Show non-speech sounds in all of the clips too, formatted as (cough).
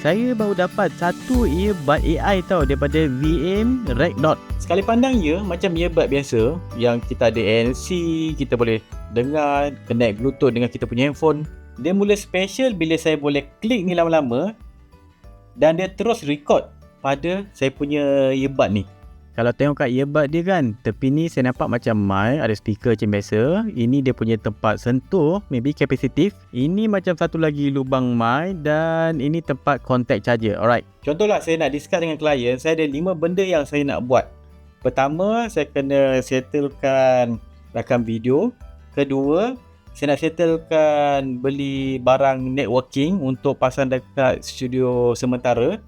saya baru dapat satu earbud AI tau daripada VM Rec Dot. Sekali pandang ya macam earbud biasa yang kita ada ANC, kita boleh dengar, connect bluetooth dengan kita punya handphone. Dia mula special bila saya boleh klik ni lama-lama dan dia terus record pada saya punya earbud ni. Kalau tengok kat earbud dia kan, tepi ni saya nampak macam mic, ada speaker macam biasa. Ini dia punya tempat sentuh, maybe capacitive. Ini macam satu lagi lubang mic dan ini tempat contact charger. Alright. Contohlah saya nak discuss dengan klien, saya ada lima benda yang saya nak buat. Pertama, saya kena settlekan rakam video. Kedua, saya nak settlekan beli barang networking untuk pasang dekat studio sementara.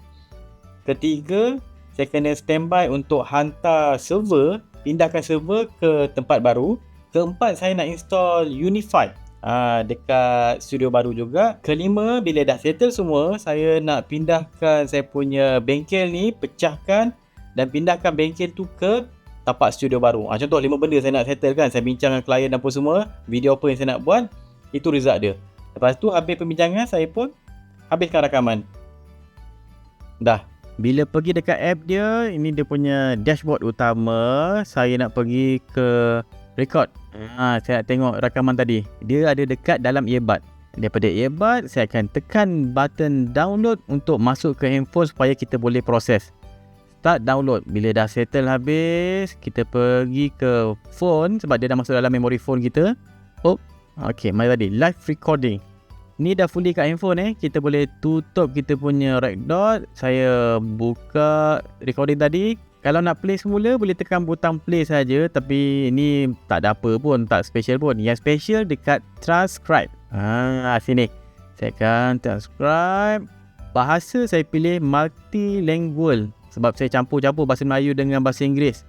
Ketiga, saya kena standby untuk hantar server, pindahkan server ke tempat baru. Keempat, saya nak install Unify uh, dekat studio baru juga. Kelima, bila dah settle semua, saya nak pindahkan saya punya bengkel ni, pecahkan dan pindahkan bengkel tu ke tapak studio baru. Uh, contoh, lima benda saya nak settle kan. Saya bincang dengan klien dan apa semua, video apa yang saya nak buat, itu result dia. Lepas tu, habis pembincangan, saya pun habiskan rakaman. Dah, bila pergi dekat app dia, ini dia punya dashboard utama. Saya nak pergi ke record. Ha, saya nak tengok rakaman tadi. Dia ada dekat dalam earbud. Daripada earbud, saya akan tekan button download untuk masuk ke handphone supaya kita boleh proses. Start download. Bila dah settle habis, kita pergi ke phone sebab dia dah masuk dalam memory phone kita. Oh, okay, mari tadi. Live recording. Ni dah fully kat handphone eh. Kita boleh tutup kita punya rec dot. Saya buka recording tadi. Kalau nak play semula boleh tekan butang play saja tapi ini tak ada apa pun, tak special pun. Yang special dekat transcribe. Ha, sini. Saya akan transcribe. Bahasa saya pilih multilingual sebab saya campur-campur bahasa Melayu dengan bahasa Inggeris.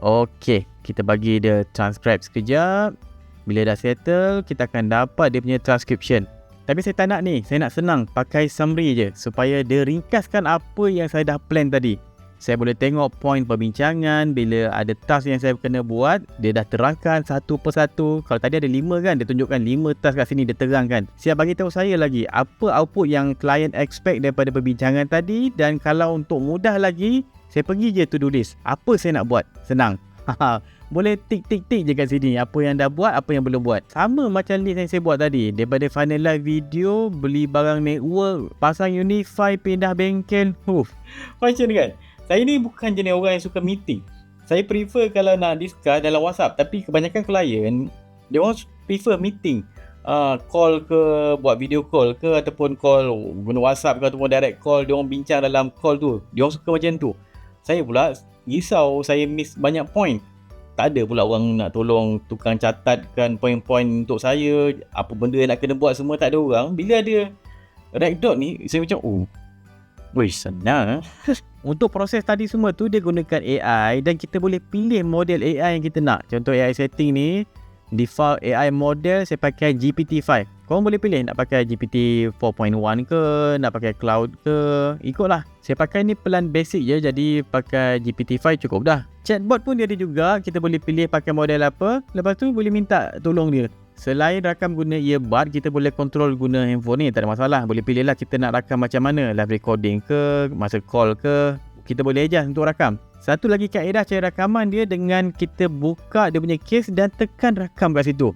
Okey, kita bagi dia transcribe sekejap. Bila dah settle, kita akan dapat dia punya transcription. Tapi saya tak nak ni, saya nak senang pakai summary je supaya dia ringkaskan apa yang saya dah plan tadi. Saya boleh tengok point perbincangan bila ada task yang saya kena buat, dia dah terangkan satu persatu. Kalau tadi ada lima kan, dia tunjukkan lima task kat sini dia terangkan. Siap bagi tahu saya lagi apa output yang klien expect daripada perbincangan tadi dan kalau untuk mudah lagi, saya pergi je to do list. Apa saya nak buat? Senang. Boleh tik tik tik je kat sini. Apa yang dah buat apa yang belum buat. Sama macam list yang saya buat tadi. Daripada finalize video beli barang network pasang unify pindah bengkel. Huf macam ni kan? Saya ni bukan jenis orang yang suka meeting. Saya prefer kalau nak discuss dalam whatsapp. Tapi kebanyakan klien dia orang prefer meeting. Uh, call ke buat video call ke ataupun call guna whatsapp ke ataupun direct call dia orang bincang dalam call tu. Dia orang suka macam tu. Saya pula risau saya miss banyak point. Tak ada pula orang nak tolong tukang catatkan poin-poin untuk saya. Apa benda yang nak kena buat semua tak ada orang. Bila ada red dot ni saya macam oh wih senang. (laughs) Untuk proses tadi semua tu dia gunakan AI dan kita boleh pilih model AI yang kita nak. Contoh AI setting ni default AI model saya pakai GPT-5 korang boleh pilih nak pakai GPT 4.1 ke nak pakai cloud ke ikutlah. Saya pakai ni plan basic je jadi pakai GPT-5 cukup dah. Chatbot pun dia ada juga kita boleh pilih pakai model apa. Lepas tu boleh minta tolong dia. Selain rakam guna earbud, kita boleh kontrol guna handphone ni, tak ada masalah. Boleh pilih lah kita nak rakam macam mana, live recording ke, masa call ke, kita boleh adjust untuk rakam. Satu lagi kaedah cara rakaman dia dengan kita buka dia punya case dan tekan rakam kat situ.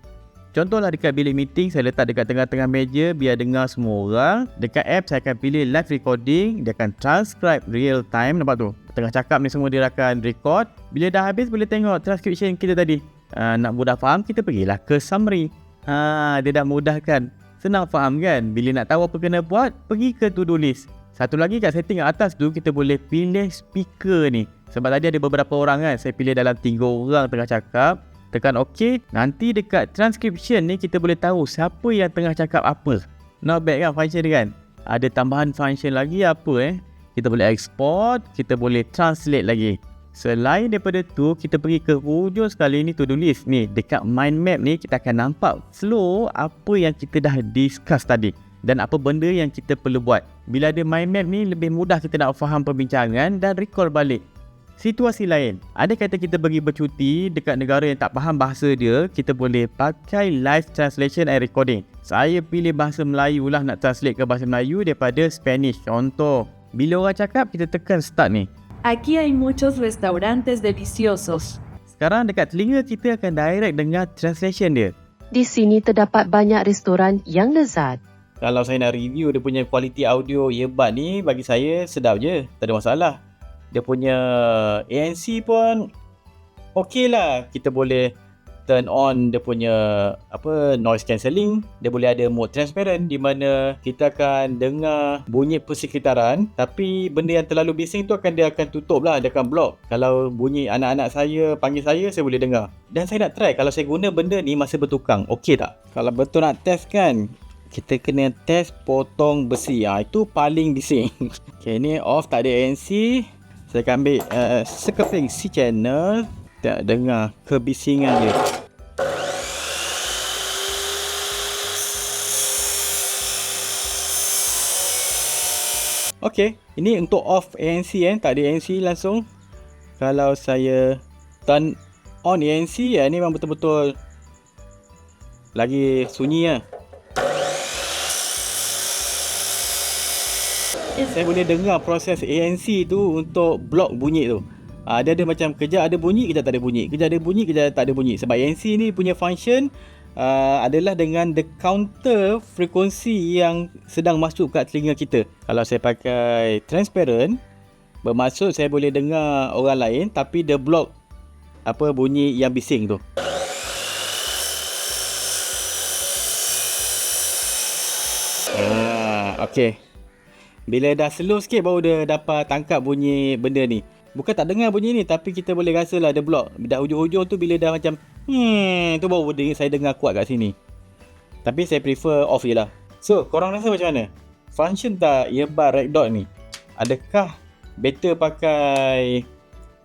Contohlah dekat bilik meeting saya letak dekat tengah-tengah meja biar dengar semua orang. Dekat app saya akan pilih live recording, dia akan transcribe real time nampak tu. Tengah cakap ni semua dia akan record. Bila dah habis boleh tengok transcription kita tadi. Uh, nak mudah faham kita pergilah ke summary. Ha, dia dah mudahkan. Senang faham kan? Bila nak tahu apa kena buat, pergi ke to-do list. Satu lagi kat setting atas tu kita boleh pilih speaker ni. Sebab tadi ada beberapa orang kan Saya pilih dalam 3 orang tengah cakap. Tekan OK. Nanti dekat transcription ni kita boleh tahu Siapa yang tengah cakap apa. Not bad kan function ni kan? Ada tambahan function lagi apa eh? Kita boleh export Kita boleh translate lagi. Selain daripada tu Kita pergi ke hujung sekali ni to do list Ni. Dekat mind map ni Kita akan nampak flow Apa yang kita dah discuss tadi dan apa benda yang kita perlu buat. Bila ada mind map ni lebih mudah kita nak faham perbincangan dan recall balik Situasi lain, ada kata kita pergi bercuti dekat negara yang tak faham bahasa dia, kita boleh pakai live translation and recording. Saya pilih bahasa Melayu lah nak translate ke bahasa Melayu daripada Spanish. Contoh, bila orang cakap, kita tekan start ni. Aquí hay muchos restaurantes deliciosos. Sekarang dekat telinga kita akan direct dengar translation dia. Di sini terdapat banyak restoran yang lezat. Kalau saya nak review dia punya kualiti audio earbud ni, bagi saya sedap je. Tak ada masalah. Dia punya ANC pun okey lah. Kita boleh turn on dia punya apa noise cancelling. Dia boleh ada mode transparent di mana kita akan dengar bunyi persekitaran. Tapi benda yang terlalu bising tu akan dia akan tutup lah. Dia akan block. Kalau bunyi anak-anak saya panggil saya saya boleh dengar. Dan saya nak try. Kalau saya guna benda ni masa bertukang okey tak? Kalau betul nak test kan kita kena test potong besi ha, itu paling bising (laughs) ok ni off tak ada ANC saya akan ambil uh, sekeping C channel tak dengar kebisingan dia. Okey, ini untuk off ANC eh, tak ada ANC langsung. Kalau saya turn on ANC ya, ni memang betul-betul lagi sunyi ya. Saya boleh dengar proses ANC tu untuk block bunyi tu. Uh, dia ada macam kejap ada bunyi, kejap tak ada bunyi. Kejap ada bunyi, kejap tak ada bunyi. Sebab ANC ni punya function uh, adalah dengan the counter frekuensi yang sedang masuk kat telinga kita. Kalau saya pakai transparent, bermaksud saya boleh dengar orang lain tapi dia block apa bunyi yang bising tu. Ah, okay. Bila dah slow sikit baru dia dapat tangkap bunyi benda ni. Bukan tak dengar bunyi ni tapi kita boleh rasa lah ada block. Dah hujung-hujung tu bila dah macam hmm tu baru dia, saya dengar kuat kat sini. Tapi saya prefer off je lah. So korang rasa macam mana? Function tak earbud red dot ni? Adakah better pakai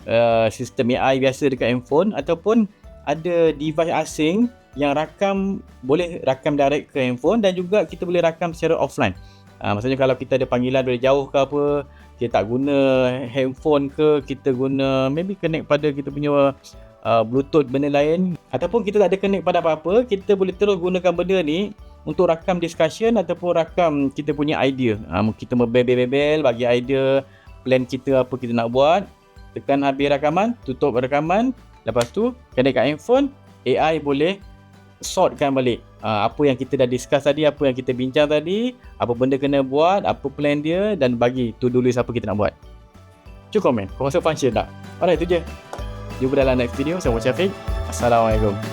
uh, sistem AI biasa dekat handphone ataupun ada device asing yang rakam boleh rakam direct ke handphone dan juga kita boleh rakam secara offline. Uh, maksudnya kalau kita ada panggilan dari jauh ke apa, kita tak guna handphone ke kita guna maybe connect pada kita punya uh, bluetooth benda lain. Ataupun kita tak ada connect pada apa-apa kita boleh terus gunakan benda ni untuk rakam discussion ataupun rakam kita punya idea. Uh, kita membebel-bebel bagi idea plan kita apa kita nak buat. Tekan habis rakaman tutup rakaman. Lepas tu connect kat handphone AI boleh sortkan balik uh, apa yang kita dah discuss tadi, apa yang kita bincang tadi, apa benda kena buat, apa plan dia dan bagi to-do list apa kita nak buat. Cukup komen, kau rasa function tak? Alright, itu je. Jumpa dalam next video. Saya Syafiq. Assalamualaikum.